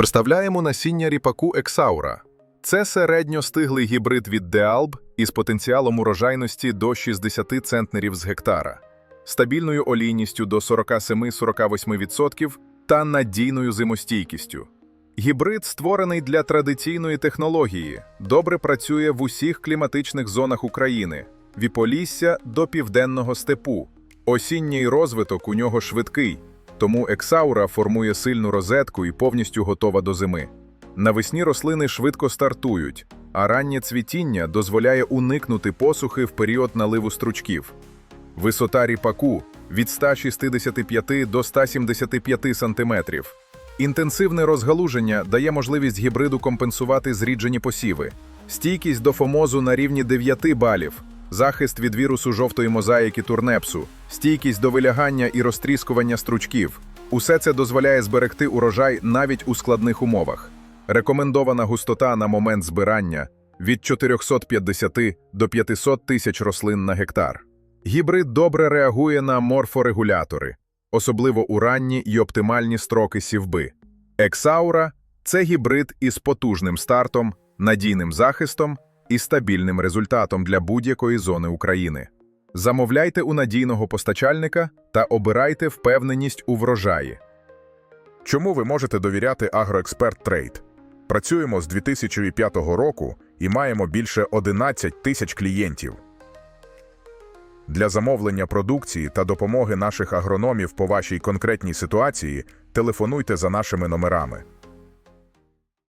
Представляємо насіння ріпаку Ексаура. Це середньостиглий гібрид від Деалб із потенціалом урожайності до 60 центнерів з гектара, стабільною олійністю до 47-48% та надійною зимостійкістю. Гібрид створений для традиційної технології, добре працює в усіх кліматичних зонах України від Полісся до південного степу. Осінній розвиток у нього швидкий, тому ексаура формує сильну розетку і повністю готова до зими. Навесні рослини швидко стартують, а раннє цвітіння дозволяє уникнути посухи в період наливу стручків. Висота ріпаку від 165 до 175 см. Інтенсивне розгалуження дає можливість гібриду компенсувати зріджені посіви, стійкість до фомозу на рівні 9 балів, захист від вірусу жовтої мозаїки турнепсу, стійкість до вилягання і розтріскування стручків. Усе це дозволяє зберегти урожай навіть у складних умовах. Рекомендована густота на момент збирання від 450 до 500 тисяч рослин на гектар. Гібрид добре реагує на морфорегулятори, особливо у ранні й оптимальні строки сівби. Ексаура це гібрид із потужним стартом, надійним захистом і стабільним результатом для будь-якої зони України. Замовляйте у надійного постачальника та обирайте впевненість у врожаї. Чому ви можете довіряти Агроексперт Трейд? Працюємо з 2005 року і маємо більше 11 тисяч клієнтів. Для замовлення продукції та допомоги наших агрономів по вашій конкретній ситуації телефонуйте за нашими номерами.